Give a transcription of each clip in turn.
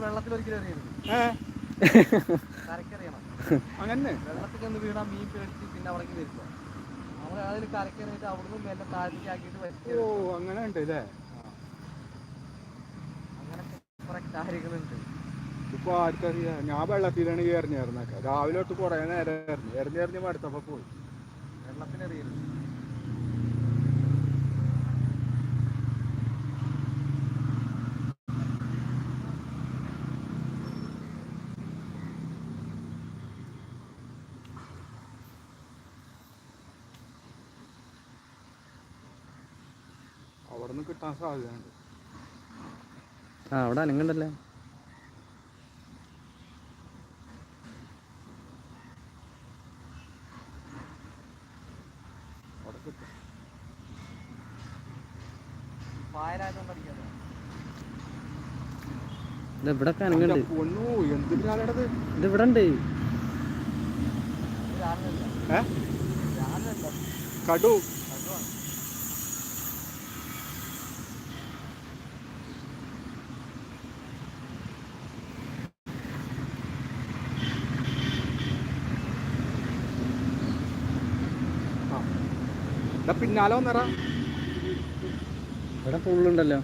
വെള്ളത്തിൽ ഒരിക്കലും എറിയരുത് ഏ? കരക്കറിയണം അങ്ങനെ? വെള്ളത്തിൽ ഒന്ന് വീണാൽ മീൻ പേടിച്ച് പിന്നെ അവിടേക്ക് വരില്ല നമ്മൾ അതിൽ കരക്കറിയിട്ട് അവിടുന്ന് മെല്ലെ താഴത്തേക്ക് ആക്കിയിട്ട് ഓ അങ്ങനെ ഉണ്ട് അല്ലേ അങ്ങനത്തെ കുറെ കാര്യങ്ങളുണ്ട്. ഇപ്പൊ ആർക്കറിയാം ഞാൻ വെള്ളത്തിലാണ് ഈ എറിഞ്ഞേർന്നൊക്കെ രാവിലെ തൊട്ട് കുറേ നേരം എറിഞ്ഞു എറിഞ്ഞെറിഞ്ഞ് മടുത്തപ്പോ പോയി. വെള്ളത്തിൽ അവിടെ നിന്ന് കിട്ടാൻ സാധ്യതയുണ്ട്. ആ അവിടെ അനങ്ങണ്ടല്ലേ? അവിടെ കിട്ടും. ഇവിടെ അനങ്ങണ്ട്. ഇത് ഇവിടെ ഉണ്ട് കടു. ഇതാ പിന്നാലെ വന്നറ ഇവിടെ ഫുള്ളുണ്ടല്ലോ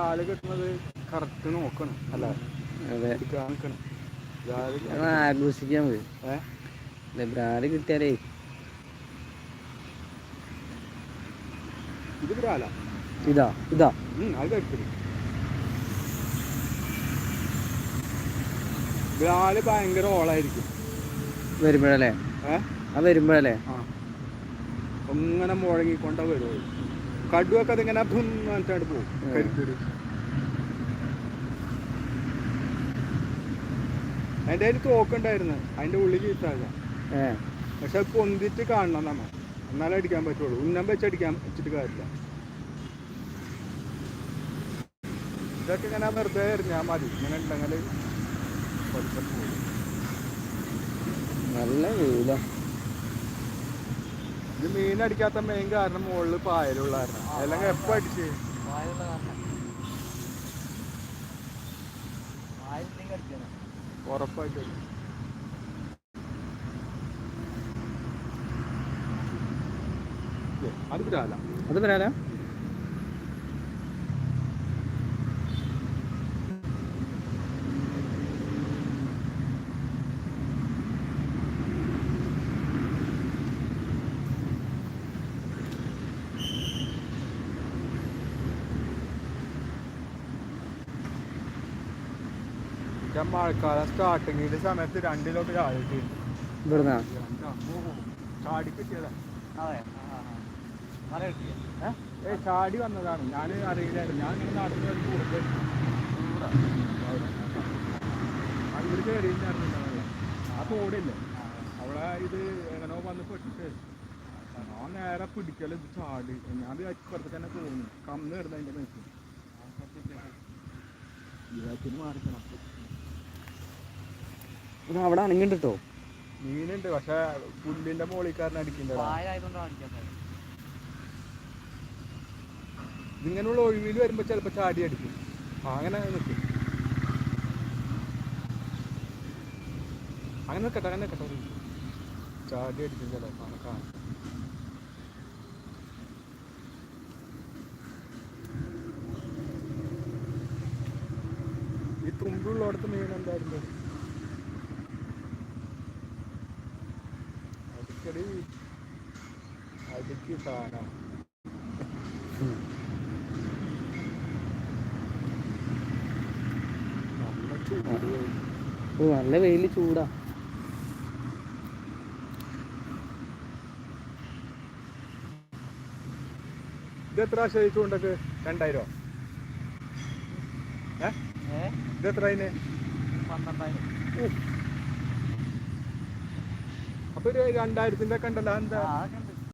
ആൾ കിട്ടുന്നത് കറക്റ്റ് നോക്കണം അല്ല? അതെ. നിൽക്കണം ആഘോഷിക്കാൻ പോയി ബ്രാൽ കിട്ടിയാലേ. ഇത് ബ്രാല ഇതാ ഇതാ. ബ്രാൽ ഭയങ്കര ഓളായിരിക്കും. വരുമ്പോഴല്ലേ? അത് ആ വരുമ്പോഴല്ലേ? ഇങ്ങനെ മുഴങ്ങിക്കൊണ്ട വരുമോ കടുവൊക്കെ അതിങ്ങനെ ഭംഗിട്ട് പോകും. കരിക്കൊരു അതിന്റെ അതിൽ തോക്കുണ്ടായിരുന്നു അതിന്റെ ഉള്ളിൽ ചീത്താക പക്ഷെ അത് പൊന്തിട്ട് കാണണം നമ്മ എന്നാലേ അടിക്കാൻ പറ്റുള്ളൂ. ഉന്നം വെച്ചടിക്കാൻ വെച്ചിട്ട് കാര്യമില്ല. ഇതൊക്കെ ഇങ്ങനെ വെറുതെ എറിഞ്ഞാൽ മതി. ഇങ്ങനെ ഉണ്ടെങ്കിൽ പോകും നല്ല വെയില. ഇത് മീൻ അടിക്കാത്ത മെയിൻ കാരണം മുകളിൽ പായലുള്ള കാരണം അല്ലെങ്കിൽ എപ്പോ അടിച്ച്? ഉറപ്പായിട്ട് അത് വിടാല അത് വരാല? ഞാൻ മഴക്കാലം സ്റ്റാർട്ടിങ്ങിന്റെ സമയത്ത് രണ്ടിലൊക്കെ ചാടിയിട്ട് ഇവിടുന്നാ? ചാടി കിട്ടിയതാ. ആ, ആ, ആ. ഏ? ചാടി വന്നതാണ്. ഞാൻ അറിയില്ലായിരുന്നു ഞാൻ ഇങ്ങനെ നടന്നു കൂടുതൽ കയറിയില്ലായിരുന്നില്ല ആ തോടില്ലേ അവിടെ ഇത് എങ്ങനോ വന്ന് പെട്ടിട്ട്. ഞാൻ നേരെ പിടിക്കൽ ഇത് ചാടി. ഞാൻ അപ്പുറത്ത് തന്നെ തോന്നി കന്ന് കിടന്ന് മനസ്സിൽ ഇതാക്കിന് മാറിക്കണം. അവിടെ അനങ്ങണ്ട് കേട്ടോ മീനുണ്ട് പക്ഷെ പുല്ലിന്റെ മോളിക്കാരൻ അടിക്കാത്തത് ഇതിങ്ങനെയുള്ള ഒഴിവിൽ വരുമ്പോ ചിലപ്പോ ചാടി അടിക്കും. അങ്ങനെ നിൽക്കും അങ്ങനെ നിൽക്കട്ടെ അങ്ങനെ നിൽക്കട്ടെ ചാടി അടിക്കും ചിലപ്പോ അങ്ങനെ കാണാം. ഈ തുമ്പുള്ളടത്ത് മീൻ എന്തായിരുന്നു? അടിക്കടി അടിക്ക് സാധനം. ഓ നല്ല വെയിൽ ചൂടാ. ഇത് എത്ര കൊണ്ടൊക്കെ? രണ്ടായിരോ? ഏ? ഏ? ഇത് എത്ര അതിന് പന്ത്രണ്ടായിരം. അപ്പൊ ഒരു രണ്ടായിരത്തിന്റെ ഒക്കെ ഉണ്ടല്ലോ എന്താ